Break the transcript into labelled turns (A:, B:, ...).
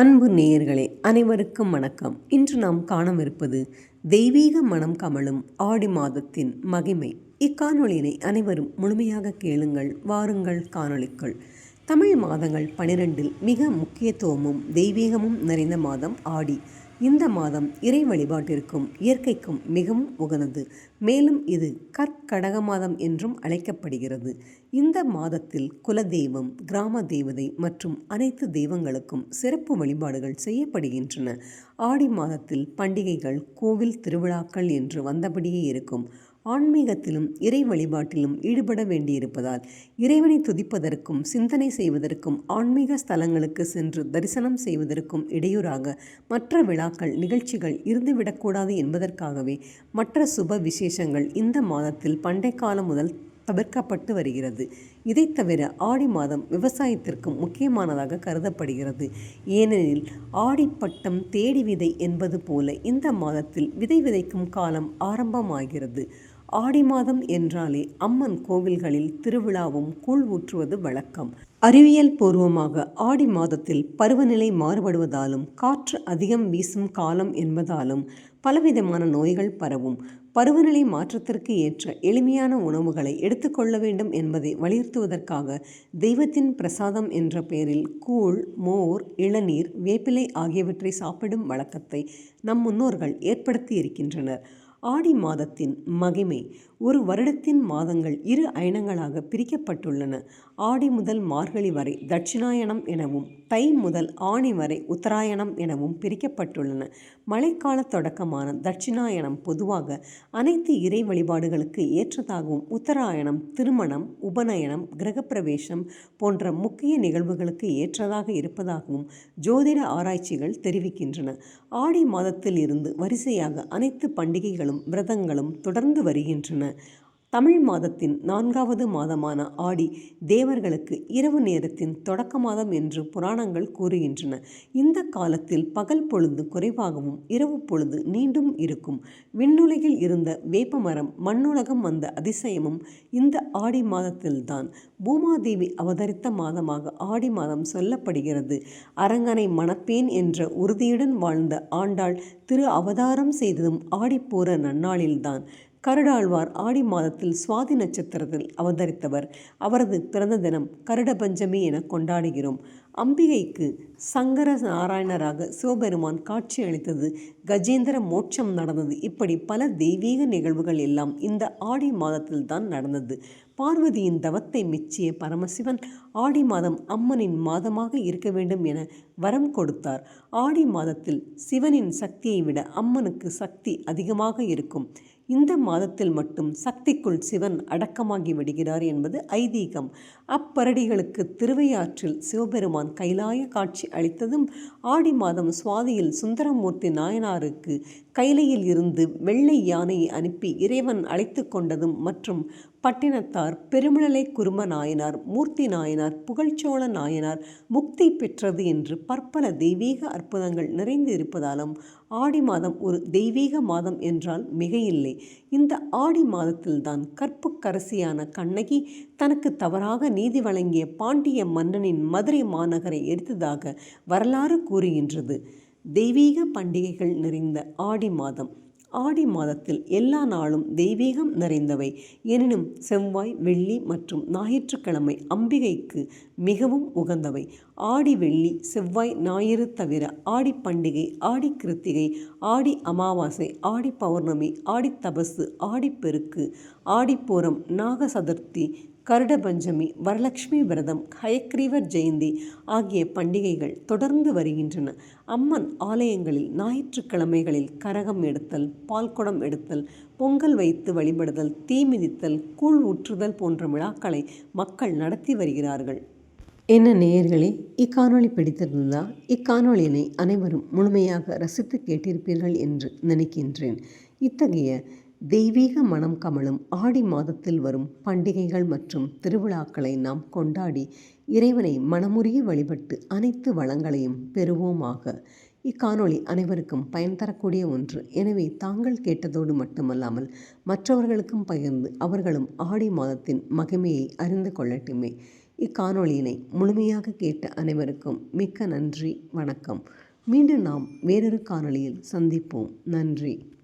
A: அன்பு நேயர்களே அனைவருக்கும் வணக்கம். இன்று நாம் காணவிருப்பது தெய்வீக மனம் கமழும் ஆடி மாதத்தின் மகிமை. இக்காணொளியினை அனைவரும் முழுமையாக கேளுங்கள் வாருங்கள் காணொளிக்குள். தமிழ் மாதங்கள் பனிரெண்டில் மிக முக்கியத்துவமும் தெய்வீகமும் நிறைந்த மாதம் ஆடி. இந்த மாதம் இறை வழிபாட்டிற்கும் இயற்கைக்கும் மிகவும் உகந்தது. மேலும் இது கற்கடக மாதம் என்றும் அழைக்கப்படுகிறது. இந்த மாதத்தில் குலதெய்வம் கிராம தேவதை மற்றும் அனைத்து தெய்வங்களுக்கும் சிறப்பு வழிபாடுகள் செய்யப்படுகின்றன. ஆடி மாதத்தில் பண்டிகைகள் கோவில் திருவிழாக்கள் என்று வந்தபடியே இருக்கும். ஆன்மீகத்திலும் இறை வழிபாட்டிலும் ஈடுபட வேண்டியிருப்பதால் இறைவனை துதிப்பதற்கும் சிந்தனை செய்வதற்கும் ஆன்மீக ஸ்தலங்களுக்கு சென்று தரிசனம் செய்வதற்கும் இடையூறாக மற்ற விழாக்கள் நிகழ்ச்சிகள் இருந்துவிடக்கூடாது என்பதற்காகவே மற்ற சுப விசேஷங்கள் இந்த மாதத்தில் பண்டை காலம் முதல் தவிர்க்கப்பட்டு வருகிறது. இதை தவிர ஆடி மாதம் விவசாயத்திற்கும் முக்கியமானதாக கருதப்படுகிறது. ஏனெனில் ஆடிப்பட்டம் தேடி விதை என்பது போல இந்த மாதத்தில் விதை விதைக்கும் காலம் ஆரம்பமாகிறது. ஆடி மாதம் என்றாலே அம்மன் கோவில்களில் திருவிழாவும் கூழ் ஊற்றுவது வழக்கம். அறிவியல் பூர்வமாக ஆடி மாதத்தில் பருவநிலை மாறுபடுவதாலும் காற்று அதிகம் வீசும் காலம் என்பதாலும் பலவிதமான நோய்கள் பரவும். பருவநிலை மாற்றத்திற்கு ஏற்ற எளிமையான உணவுகளை எடுத்துக்கொள்ள வேண்டும் என்பதை வலியுறுத்துவதற்காக தெய்வத்தின் பிரசாதம் என்ற பெயரில் கூழ் மோர் இளநீர் வேப்பிலை ஆகியவற்றை சாப்பிடும் வழக்கத்தை நம் முன்னோர்கள் ஏற்படுத்தி இருக்கின்றனர் ஆடி மாதத்தின் மகிமை ஒரு வருடத்தின் மாதங்கள் இரு அயனங்களாக பிரிக்கப்பட்டுள்ளன. ஆடி முதல் மார்கழி வரை தட்சிணாயனம் எனவும் தை முதல் ஆணி வரை உத்தராயணம் எனவும் பிரிக்கப்பட்டுள்ளன. மழைக்கால தொடக்கமான தட்சிணாயனம் பொதுவாக அனைத்து இறை வழிபாடுகளுக்கு ஏற்றதாகவும் உத்தராயணம் திருமணம் உபநயனம் கிரகப்பிரவேசம் போன்ற முக்கிய நிகழ்வுகளுக்கு ஏற்றதாக இருப்பதாகவும் ஜோதிட ஆராய்ச்சிகள் தெரிவிக்கின்றன. ஆடி மாதத்தில் இருந்து வரிசையாக அனைத்து பண்டிகைகளும் விரதங்களும் தொடர்ந்து வருகின்றன. தமிழ் மாதத்தின் நான்காவது மாதமான ஆடி தேவர்களுக்கு இரவு நேரத்தின் தொடக்க மாதம் என்று புராணங்கள் கூறுகின்றன. இந்த காலத்தில் பகல் பொழுது குறைவாகவும் இரவு பொழுது நீண்டும் இருக்கும். விண்ணுலகில் இருந்த வேப்பமரம் மண்ணுலகம் வந்த அதிசயமும் இந்த ஆடி மாதத்தில்தான். பூமாதேவி அவதரித்த மாதமாக ஆடி மாதம் சொல்லப்படுகிறது. அரங்கனை மணப்பேன் என்ற உறுதியுடன் வாழ்ந்த ஆண்டாள் திரு அவதாரம் செய்ததும் ஆடிப்பூர நன்னாளில்தான். கருடாழ்வார் ஆடி மாதத்தில் சுவாதி நட்சத்திரத்தில் அவதரித்தவர். அவரது பிறந்த தினம் கருட பஞ்சமி என கொண்டாடுகிறோம். அம்பிகைக்கு சங்கர நாராயணராக சிவபெருமான் காட்சி அளித்தது கஜேந்திர மோட்சம் நடந்தது. இப்படி பல தெய்வீக நிகழ்வுகள் எல்லாம் இந்த ஆடி மாதத்தில் தான் நடந்தது. பார்வதியின் தவத்தை மெச்சிய பரமசிவன் ஆடி மாதம் அம்மனின் மாதமாக இருக்க வேண்டும் என வரம் கொடுத்தார். ஆடி மாதத்தில் சிவனின் சக்தியை விட அம்மனுக்கு சக்தி அதிகமாக இருக்கும். இந்த மாதத்தில் மட்டும் சக்திக்குள் சிவன் அடக்கமாகி விடுகிறார் என்பது ஐதீகம். அப்பரடிகளுக்கு திருவையாற்றில் சிவபெருமான் கைலாய காட்சி அளித்ததும் ஆடி மாதம் சுவாதியில் சுந்தரமூர்த்தி நாயனாருக்கு கைலையில் இருந்து வெள்ளை யானையை அனுப்பி இறைவன் அழைத்து கொண்டதும் மற்றும் பட்டினத்தார் பெருமிழலை குரும நாயனார் மூர்த்தி நாயனார் புகழ்ச்சோழ நாயனார் முக்தி பெற்றது என்று பற்பல தெய்வீக அற்புதங்கள் நிறைந்து இருப்பதாலும் ஆடி மாதம் ஒரு தெய்வீக மாதம் என்றால் மிகையில்லை. இந்த ஆடி மாதத்தில்தான் கற்புக்கரசியான கண்ணகி தனக்கு தவறாக நீதி வழங்கிய பாண்டிய மன்னனின் மதுரை மாநகரை எரித்ததாக வரலாறு கூறுகின்றது. தெய்வீக பண்டிகைகள் நிறைந்த ஆடி மாதம் ஆடி மாதத்தில் எல்லா நாளும் தெய்வீகம் நிறைந்தவை. எனினும் செவ்வாய் வெள்ளி மற்றும் ஞாயிற்றுக்கிழமை அம்பிகைக்கு மிகவும் உகந்தவை. ஆடி வெள்ளி செவ்வாய் ஞாயிறு தவிர ஆடி பண்டிகை ஆடி கிருத்திகை ஆடி அமாவாசை ஆடி பௌர்ணமி ஆடி தபசு ஆடிப்பெருக்கு ஆடிப்பூரம் நாக சதுர்த்தி கருட பஞ்சமி வரலட்சுமி விரதம் ஹயக்ரீவர் ஜெயந்தி ஆகிய பண்டிகைகள் தொடர்ந்து வருகின்றன. அம்மன் ஆலயங்களில் ஞாயிற்றுக்கிழமைகளில் கரகம் எடுத்தல் பால்குடம் எடுத்தல் பொங்கல் வைத்து வழிபடுதல் தீ மிதித்தல் கூழ் ஊற்றுதல் போன்ற விழாக்களை மக்கள் நடத்தி வருகிறார்கள். என்ன நேயர்களே இக்காணொளி பிடித்திருந்ததா இக்காணொளியினை அனைவரும் முழுமையாக ரசித்து கேட்டிருப்பீர்கள் என்று நினைக்கின்றேன். இத்தகைய தெய்வீக மனம் கமலும் ஆடி மாதத்தில் வரும் பண்டிகைகள் மற்றும் திருவிழாக்களை நாம் கொண்டாடி இறைவனை மனமுறிய வழிபட்டு அனைத்து வளங்களையும் பெறுவோமாக. இக்காணொளி அனைவருக்கும் பயன் தரக்கூடிய ஒன்று. எனவே தாங்கள் கேட்டதோடு மட்டுமல்லாமல் மற்றவர்களுக்கும் பகிர்ந்து அவர்களும் ஆடி மாதத்தின் மகிமையை அறிந்து கொள்ளட்டுமே. இக்காணொளியினை முழுமையாக கேட்ட அனைவருக்கும் மிக்க நன்றி. வணக்கம். மீண்டும் நாம் வேறொரு காணொளியில் சந்திப்போம். நன்றி.